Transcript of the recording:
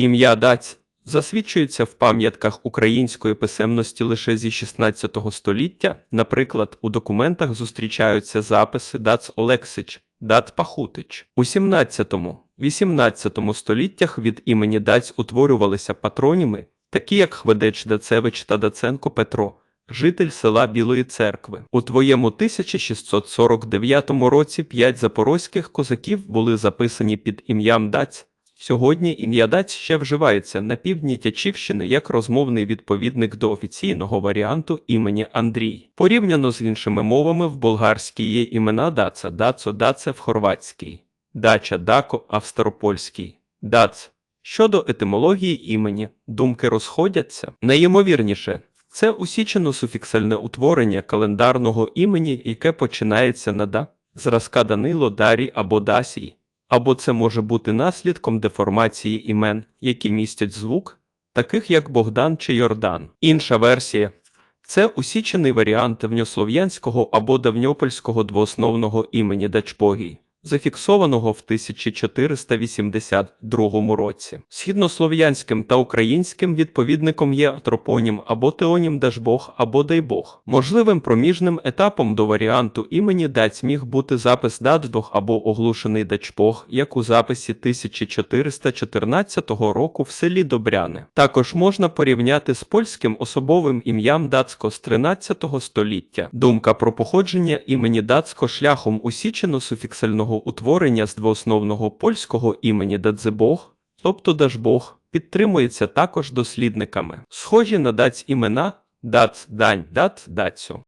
Ім'я Даць засвідчується в пам'ятках української писемності лише зі 16 століття. Наприклад, у документах зустрічаються записи Дац Олексич, Дат Пахутич. У 17-18 століттях від імені Даць утворювалися патроніми, такі як Хведеч Дацевич та Даценко Петро. Житель села Білої церкви. У твоєму 1649 році п'ять запорозьких козаків були записані під ім'ям Даць. Сьогодні ім'я Даць ще вживається на півдні Тячівщини як розмовний відповідник до офіційного варіанту імені Андрій. Порівняно з іншими мовами в болгарській є імена Даца, Дацо, Даце в хорватській, Дача, Дако, австропольській, Дац. Щодо етимології імені, думки розходяться. Найімовірніше, це усічено-суфіксальне утворення календарного імені, яке починається на да, зразка Данило, Дарі або Дасій. Або це може бути наслідком деформації імен, які містять звук, таких як Богдан чи Йордан. Інша версія це усічений варіант давньослов'янського або давньопольського двоосновного імені Дачпогій, зафіксованого в 1482 році. Східнослов'янським та українським відповідником є тропонім або теонім Дажбог або Дайбог. Можливим проміжним етапом до варіанту імені Даць міг бути запис Дацбог або оглушений Дачпог, як у записі 1414 року в селі Добряне. Також можна порівняти з польським особовим ім'ям Дацько з 13 століття. Думка про походження імені Дацько шляхом усічено-суфіксального утворення з двоосновного польського імені Дадзебог, тобто Дажбог, підтримується також дослідниками. Схожі на даць імена Дац, Дань, Дат, Дацю.